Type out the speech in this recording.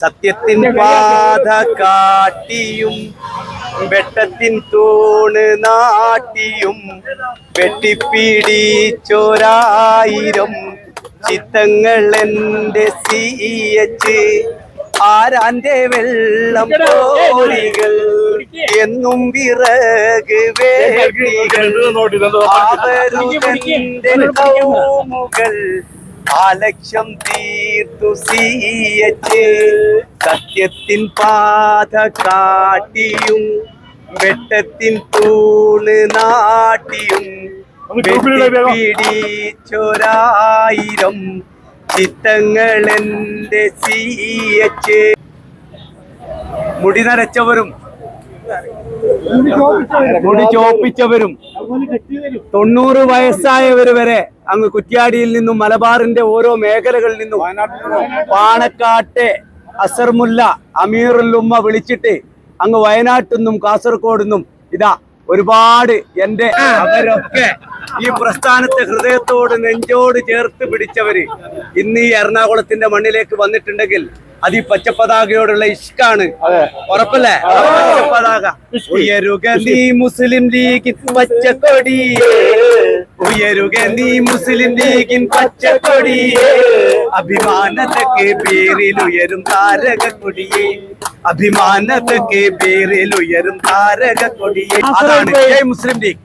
സത്യത്തിൻ പാത കാട്ടിയും വെട്ടത്തിൻ തൂണ് നാട്ടിയും വെട്ടിപ്പിടിച്ചോരായിരം ചിത്തങ്ങൾ എന്റെ സീയച്ച് ആരാന്റെ വെള്ളം പോലികൾ എന്നും വിറക് വേഗികൾ ആവരുതെന്റെ കൗമുകൾ ആലക്ഷ്യം തീർത്തു സീയച്ച് സത്യത്തിൻ പാത കാട്ടിയും വെട്ടത്തിൻ തൂണ് നാട്ടിയും പിടിച്ചൊരായിരം ചിത്തങ്ങൾ എന്റെ സീയച്ച്. മുടി നരച്ചവരും മുടി ചോപ്പിച്ചവരും തൊണ്ണൂറ് വയസ്സായവര് വരെ അങ്ങ് കുറ്റ്യാടിയിൽ നിന്നും മലബാറിന്റെ ഓരോ മേഖലകളിൽ നിന്നും പാണക്കാട്ടെ അസർമുല്ല അമീറുല്ലുമ്മ വിളിച്ചിട്ട് അങ്ങ് വയനാട്ടിൽ നിന്നും കാസർഗോഡ് നിന്നും ഇതാ ഒരുപാട് എന്റെ അവരൊക്കെ ഈ പ്രസ്ഥാനത്തെ ഹൃദയത്തോട് നെഞ്ചോട് ചേർത്ത് പിടിച്ചവര് ഇന്ന് ഈ എറണാകുളത്തിന്റെ മണ്ണിലേക്ക് വന്നിട്ടുണ്ടെങ്കിൽ അത് ഈ പച്ചപ്പതാകയോടുള്ള ഇഷ്കാണ്. ഉറപ്പല്ലേ? പച്ചപ്പതാക. ഉയരുക നീ മുസ്ലിം ലീഗ് പച്ചക്കൊടി. ഉയരുക നീ മുസ്ലിം ലീഗിൻ പച്ചക്കൊടിയേ. അഭിമാനത്തൊക്കെ പേരിൽ ഉയരും താരക കൊടിയെ അഭിമാനത്തൊക്കെ പേരിൽ ഉയരും താരക കൊടിയെ അതാണ് മുസ്ലിം ലീഗ്.